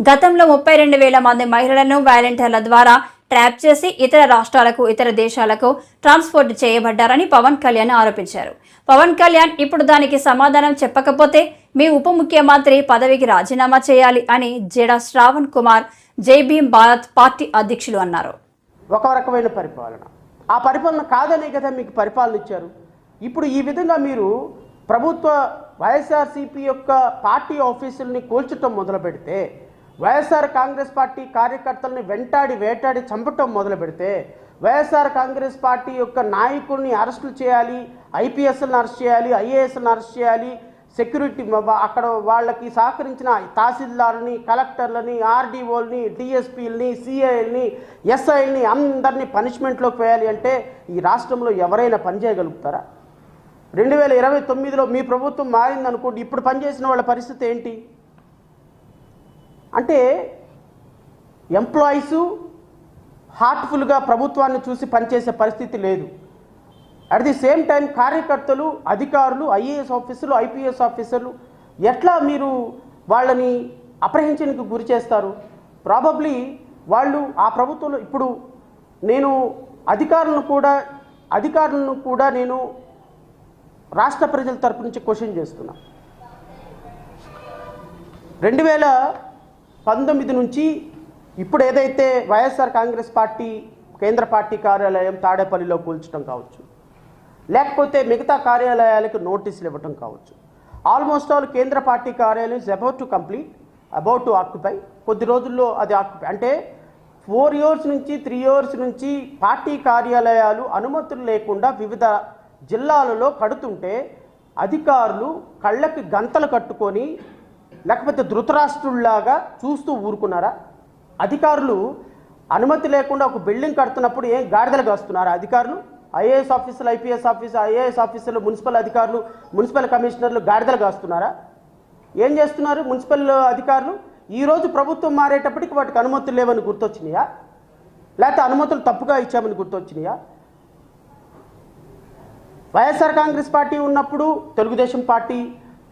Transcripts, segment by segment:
గతంలో ముప్పై రెండు వేల మంది మహిళలను వాలంటీర్ల ద్వారా ట్రాప్ చేసి ఇతర రాష్ట్రాలకు ఇతర దేశాలకు ట్రాన్స్పోర్ట్ చేయబడ్డారని పవన్ కళ్యాణ్ ఆరోపించారు. పవన్ కళ్యాణ్ ఇప్పుడు దానికి సమాధానం చెప్పకపోతే మీ ఉప ముఖ్యమంత్రి పదవికి రాజీనామా చేయాలి అని జెడా శ్రావణ్ కుమార్ జై భీమ్ భారత్ పార్టీ అధ్యక్షులు అన్నారు. ఒక రకమైన పరిపాలన. ఆ పరిపాలన కాదనే కదా మీకు పరిపాలన ఇచ్చారు. ఇప్పుడు ఈ విధంగా మీరు ప్రభుత్వ వైఎస్ఆర్సీపీ యొక్క పార్టీ ఆఫీసుల్ని కూల్చటం మొదలు పెడితే వైఎస్ఆర్ కాంగ్రెస్ పార్టీ కార్యకర్తల్ని వెంటాడి వేటాడి చంపటం మొదలు పెడితే వైఎస్ఆర్ కాంగ్రెస్ పార్టీ యొక్క నాయకుడిని అరెస్టులు చేయాలి ఐపీఎస్లను అరెస్ట్ చేయాలి ఐఏఎస్లను అరెస్ట్ చేయాలి సెక్యూరిటీ అక్కడ వాళ్ళకి సహకరించిన తహసీల్దార్ని కలెక్టర్లని ఆర్డీఓల్ని డిఎస్పీలని సిఐల్ని ఎస్ఐల్ని అందరినీ పనిష్మెంట్లోకి వేయాలి అంటే ఈ రాష్ట్రంలో ఎవరైనా పనిచేయగలుగుతారా రెండు వేల ఇరవై తొమ్మిదిలో మీ ప్రభుత్వం మారిందనుకోండి ఇప్పుడు పనిచేసిన వాళ్ళ పరిస్థితి ఏంటి? అంటే ఎంప్లాయీసు హార్ట్ఫుల్గా ప్రభుత్వాన్ని చూసి పనిచేసే పరిస్థితి లేదు. అట్ ది సేమ్ టైం కార్యకర్తలు అధికారులు ఐఏఎస్ ఆఫీసర్లు ఐపీఎస్ ఆఫీసర్లు ఎట్లా మీరు వాళ్ళని అప్రహించడానికి గురి చేస్తారు? ప్రాబబ్లీ వాళ్ళు ఆ ప్రభుత్వంలో ఇప్పుడు నేను అధికారులను కూడా అధికారులను కూడా నేను రాష్ట్ర ప్రజల తరపు నుంచి క్వశ్చన్ చేస్తున్నా. రెండు వేల పంతొమ్మిది నుంచి ఇప్పుడు ఏదైతే వైఎస్ఆర్ కాంగ్రెస్ పార్టీ కేంద్ర పార్టీ కార్యాలయం తాడేపల్లిలో కూల్చడం కావచ్చు లేకపోతే మిగతా కార్యాలయాలకు నోటీసులు ఇవ్వటం కావచ్చు. ఆల్మోస్ట్ ఆల్ కేంద్ర పార్టీ కార్యాలయం is about to complete about to occupy కొద్ది రోజుల్లో అది ఆక్యుపై అంటే ఫోర్ ఇయర్స్ నుంచి త్రీ ఇయర్స్ నుంచి పార్టీ కార్యాలయాలు అనుమతులు లేకుండా వివిధ జిల్లాలలో కడుతుంటే అధికారులు కళ్ళకి గంతలు కట్టుకొని లేకపోతే ధృతరాష్ట్రుల్లాగా చూస్తూ ఊరుకున్నారా? అధికారులు అనుమతి లేకుండా ఒక బిల్డింగ్ కడుతున్నప్పుడు ఏం గాడిదలు కాస్తున్నారా? అధికారులు? ఐఏఎస్ ఆఫీసర్లు ఐపీఎస్ ఆఫీసర్ ఐఏఎస్ ఆఫీసర్లు మున్సిపల్ అధికారులు మున్సిపల్ కమిషనర్లు గాడిదలు కాస్తున్నారా? ఏం చేస్తున్నారు మున్సిపల్ అధికారులు? ఈరోజు ప్రభుత్వం మారేటప్పటికి వాటికి అనుమతులు లేవని గుర్తొచ్చినాయా? లేకపోతే అనుమతులు తప్పుగా ఇచ్చామని గుర్తొచ్చినాయా? వైఎస్ఆర్ కాంగ్రెస్ పార్టీ ఉన్నప్పుడు తెలుగుదేశం పార్టీ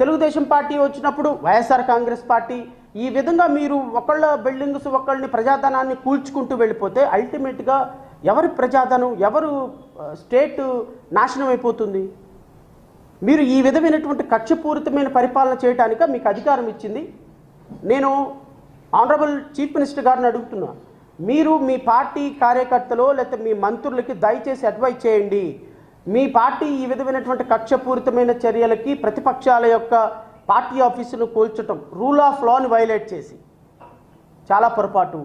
తెలుగుదేశం పార్టీ వచ్చినప్పుడు వైఎస్ఆర్ కాంగ్రెస్ పార్టీ ఈ విధంగా మీరు ఒకళ్ళ బిల్డింగ్స్ ఒకళ్ళని ప్రజాధనాన్ని కూల్చుకుంటూ వెళ్ళిపోతే అల్టిమేట్గా ఎవరి ప్రజాధనం ఎవరు స్టేట్ నాశనం అయిపోతుంది? మీరు ఈ విధమైనటువంటి కక్షపూరితమైన పరిపాలన చేయటానిక మీకు అధికారం ఇచ్చింది? నేను ఆనరబుల్ చీఫ్ మినిస్టర్ గారిని అడుగుతున్నా మీరు మీ పార్టీ కార్యకర్తలు లేకపోతే మీ మంత్రులకి దయచేసి అడ్వైజ్ చేయండి. మీ పార్టీ ఈ విధమైనటువంటి కక్షపూరితమైన చర్యలకి ప్రతిపక్షాల యొక్క పార్టీ ఆఫీసును కూల్చటం రూల్ ఆఫ్ లాని వైలేట్ చేసి చాలా పొరపాటు.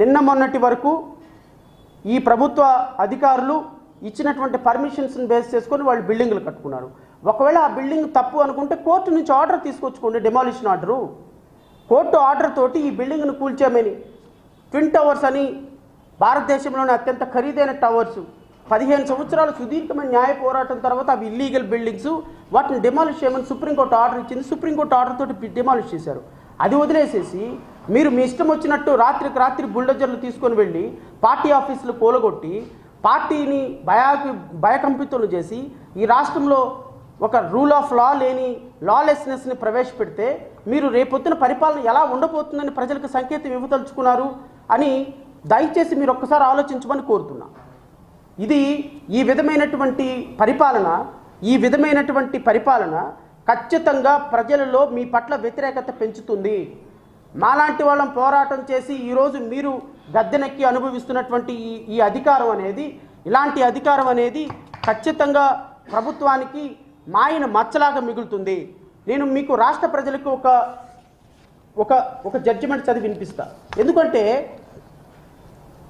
నిన్న మొన్నటి వరకు ఈ ప్రభుత్వ అధికారులు ఇచ్చినటువంటి పర్మిషన్స్ని బేస్ చేసుకొని వాళ్ళు బిల్డింగ్లు కట్టుకున్నారు. ఒకవేళ ఆ బిల్డింగ్ తప్పు అనుకుంటే కోర్టు నుంచి ఆర్డర్ తీసుకొచ్చుకోండి డెమాలిషన్ ఆర్డరు కోర్టు ఆర్డర్ తోటి ఈ బిల్డింగ్ను కూల్చామని. ట్విన్ టవర్స్ అని భారతదేశంలోని అత్యంత ఖరీదైన టవర్స్. పదిహేను సంవత్సరాల సుదీర్ఘమైన న్యాయ పోరాటం తర్వాత అవి ఇల్లీగల్ బిల్డింగ్స్ వాటిని డిమాలిష్ చేయమని సుప్రీంకోర్టు ఆర్డర్ ఇచ్చింది. సుప్రీంకోర్టు ఆర్డర్ తోటి డిమాలిష్ చేశారు. అది వదిలేసేసి మీరు మీ ఇష్టం వచ్చినట్టు రాత్రికి రాత్రి బుల్డోజర్లు తీసుకొని వెళ్ళి పార్టీ ఆఫీసులు కూలగొట్టి పార్టీని భయాకి భయకంపితులు చేసి ఈ రాష్ట్రంలో ఒక రూల్ ఆఫ్ లా లేని లాలెస్నెస్ని ప్రవేశపెడితే మీరు రేపొద్దున పరిపాలన ఎలా ఉండబోతుందని ప్రజలకు సంకేతం ఇవ్వదలుచుకున్నారు అని దయచేసి మీరు ఒక్కసారి ఆలోచించమని కోరుతున్నా. ఇది ఈ విధమైనటువంటి పరిపాలన ఈ విధమైనటువంటి పరిపాలన ఖచ్చితంగా ప్రజలలో మీ పట్ల వ్యతిరేకత పెంచుతుంది. మాలాంటి వాళ్ళం పోరాటం చేసి ఈరోజు మీరు గద్దెనెక్కి అనుభవిస్తున్నటువంటి ఈ ఈ అధికారం అనేది ఇలాంటి అధికారం అనేది ఖచ్చితంగా ప్రభుత్వానికి మాయన మచ్చలాగా మిగులుతుంది. నేను మీకు రాష్ట్ర ప్రజలకు ఒక ఒక ఒక జడ్జిమెంట్ చదివి వినిపిస్తా ఎందుకంటే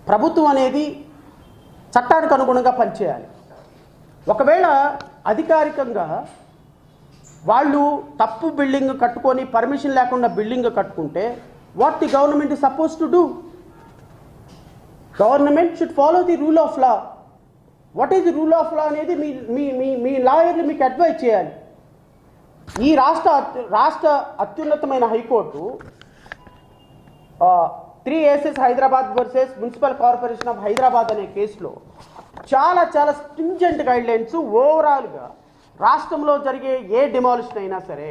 ప్రభుత్వం అనేది చట్టానికి అనుగుణంగా పనిచేయాలి. ఒకవేళ అధికారికంగా వాళ్ళు తప్పు బిల్డింగ్ కట్టుకొని పర్మిషన్ లేకుండా బిల్డింగ్ కట్టుకుంటే what the government suppose to do government should follow the rule of law what is the rule of law అనేది మీ మీ మీ మీ లాయర్లు మీకు అడ్వైజ్ చేయాలి. ఈ రాష్ట్ర అత్యు- రాష్ట్ర అత్యున్నతమైన high court three aces Hyderabad versus municipal corporation of Hyderabad అనే కేసులో చాలా చాలా స్ట్రింజెంట్ గైడ్లైన్స్ ఓవరాల్గా రాష్ట్రంలో జరిగే ఏ డిమాలిషన్ అయినా సరే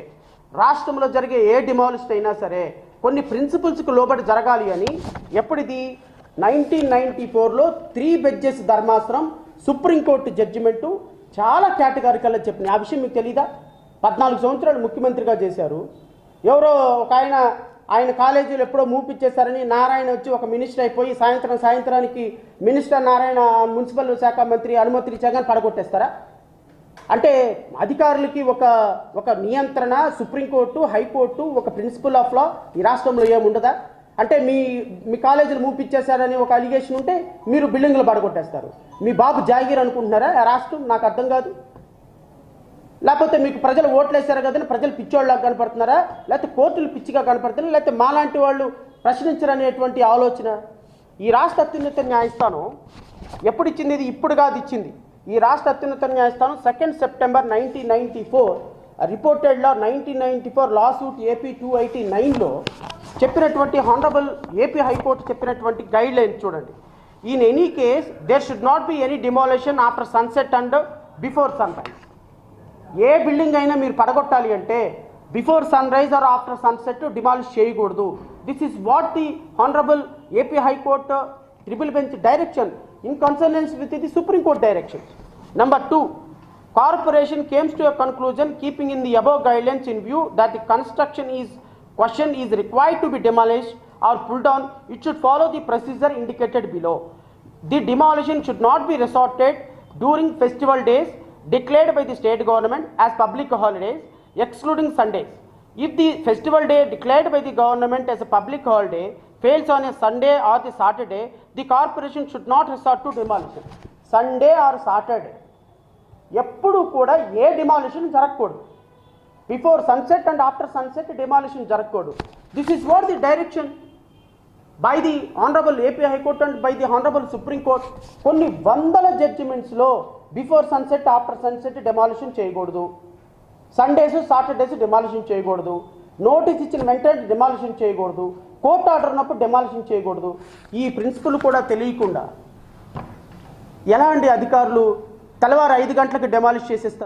రాష్ట్రంలో జరిగే ఏ డిమాలిస్ట్ అయినా సరే కొన్ని ప్రిన్సిపల్స్కి లోబడి జరగాలి అని ఎప్పుడిది నైన్టీన్ నైన్టీ ఫోర్లో త్రీ బెడ్జెస్ ధర్మాసనం సుప్రీంకోర్టు జడ్జిమెంటు చాలా కేటగారికల్లా చెప్పిన ఆ విషయం మీకు తెలీదా? పద్నాలుగు సంవత్సరాలు ముఖ్యమంత్రిగా చేశారు. ఎవరో ఒక ఆయన ఆయన కాలేజీలు ఎప్పుడో మూపిచ్చేశారని నారాయణ వచ్చి ఒక మినిస్టర్ అయిపోయి సాయంత్రం సాయంత్రానికి మినిస్టర్ నారాయణ మున్సిపల్ శాఖ మంత్రి అనుమతి జగన్ పడగొట్టేస్తారా? అంటే అధికారులకి ఒక ఒక నియంత్రణ సుప్రీంకోర్టు హైకోర్టు ఒక ప్రిన్సిపల్ ఆఫ్ లా ఈ రాష్ట్రంలో ఏముండదా? అంటే మీ మీ కాలేజీలు మూపిచ్చేశారని ఒక అలిగేషన్ ఉంటే మీరు బిల్డింగ్లు పడగొట్టేస్తారు. మీ బాబు జాగీర్ అనుకుంటున్నారా? రాష్ట్రం నాకు అర్థం కాదు. లేకపోతే మీకు ప్రజలు ఓట్లేశారు కదని ప్రజలు పిచ్చోళ్ళగా కనపడుతున్నారా? లేకపోతే కోర్టులు పిచ్చిగా కనపడుతున్నారా? లేకపోతే మాలాంటి వాళ్ళు ప్రశ్నించరనేటువంటి ఆలోచన? ఈ రాష్ట్ర అత్యున్నత న్యాయస్థానం ఎప్పుడు ఇచ్చింది ఇది ఇప్పుడు కాదు ఇచ్చింది. ఈ రాష్ట్ర అత్యున్నత న్యాయస్థానం second September nineteen ninety four reported law nineteen ninety four law suit AP two eighty నైన్లో చెప్పినటువంటి హానరబుల్ ఏపీ హైకోర్టు చెప్పినటువంటి గైడ్ లైన్ చూడండి. In any case there should not be any demolition after sunset and before sunrise A building అయినా మీరు పడగొట్టాలి అంటే before sunrise or after sunset demolish చేయకూడదు. This is what the honourable AP high court triple bench direction in consonance with the Supreme Court direction number two corporation comes to conclusion keeping in the above guidelines in view that the construction is question is required to be demolish or pull down it should follow the procedure indicated below the demolition should not be resorted during festival days declared by the state government as public holidays, excluding Sundays. If the festival day declared by the government as a public holiday fails on a Sunday or the Saturday, the corporation should not resort to demolition. Sunday or Saturday. ఎప్పుడు కూడా ఏ demolition జరగకూడదు before sunset and after sunset demolition జరగకూడదు this is what the direction by the honourable AP high court and by the honourable supreme court కొన్ని వందల జడ్జిమెంట్స్లో before sunset after sunset demolition చేయకూడదు. Sundays Saturdays demolition చేయకూడదు. Notice ఇచ్చిన వెంటనే demolition చేయకూడదు. Court order ఉన్నప్పుడు demolition చేయకూడదు. ఈ ప్రిన్సిపల్ కూడా తెలియకుండా ఎలా అండి అధికారులు? తెల్లవారు ఐదు గంటలకు డెమాలిష్ చేసేస్తారు.